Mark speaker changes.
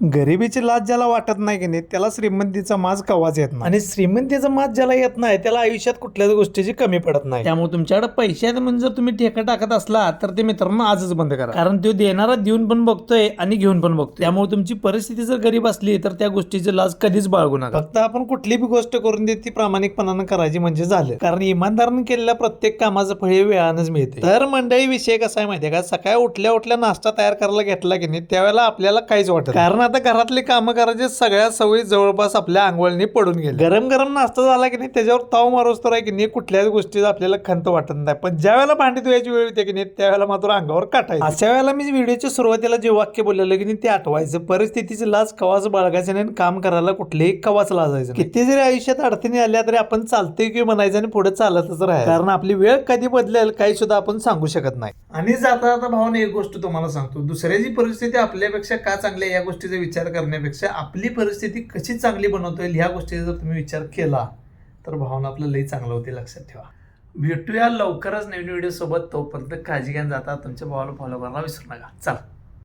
Speaker 1: गरिबीची लाज ज्याला वाटत नाही की नाही त्याला श्रीमंतीचा माज कवाच येत नाही. आणि श्रीमंतीचा माज ज्याला येत नाही त्याला आयुष्यात कुठल्याच गोष्टीची कमी पडत नाही. त्यामुळे तुमच्याकडे पैसे आहेत म्हणजे जर तुम्ही ठेका टाकत असला तर ते मित्रांनो आजच बंद करा. कारण तो देणारा देऊन पण बघतोय आणि घेऊन पण बघतोय. त्यामुळे तुमची परिस्थिती जर गरीब असली तर त्या गोष्टीची लाज कधीच बाळगू नका. फक्त आपण कुठली बी गोष्ट करून देत ती प्रामाणिकपणानं करायची म्हणजे झालं. कारण इमानदारानं केलेल्या प्रत्येक कामाचं फळ हे वेळानंच मिळते. तर मंडळी विषय कसा आहे माहितीये का? सकाळी उठल्या उठल्या नाश्ता तयार करायला घेतला की नाही त्यावेळेला आपल्याला काहीच वाटत नाही. कारण आता घरातले कामं करायचे सगळ्या सवयी जवळपास आपल्या अंगवळणी पडून गेले गरम गरम नाश्ता झाला की नाही त्याच्यावर ताव मारूस तर आहे की नाही कुठल्याच गोष्टीचा आपल्याला खंत वाटत नाही. पण ज्या वेळेला भांडी धुवायची वेळ येते की नाही त्यावेळेला मात्र अंगावर काटायचं. अशा वेळेला मी व्हिडिओच्या सुरुवातीला जे वाक्य बोललेलं की नाही ते आठवायचं. परिस्थितीची लाज कवाच बाळगायचं नाही आणि काम करायला कुठलेही कवाच लाजायचं. किती जरी आयुष्यात अडचणी आल्या तरी आपण चालतोय की म्हणायचं आणि पुढे चालतच राहायचं. कारण आपली वेळ कधी बदलेल काही सुद्धा आपण सांगू शकत नाही. आणि जाता जाता भावना एक गोष्ट तुम्हाला सांगतो. दुसऱ्याची परिस्थिती आपल्यापेक्षा का चांगली आहे या गोष्टीचा विचार करण्यापेक्षा आपली परिस्थिती कशी चांगली बनवता येईल ह्या गोष्टीचा जर तुम्ही विचार केला तर भावना आपलं लई चांगलं होते लक्षात ठेवा. भेटूया लवकरच नवीन व्हिडिओसोबत तोपर्यंत काळजी घ्या जाता तुमच्या भावाला फॉलो करायला विसरू नका. चला.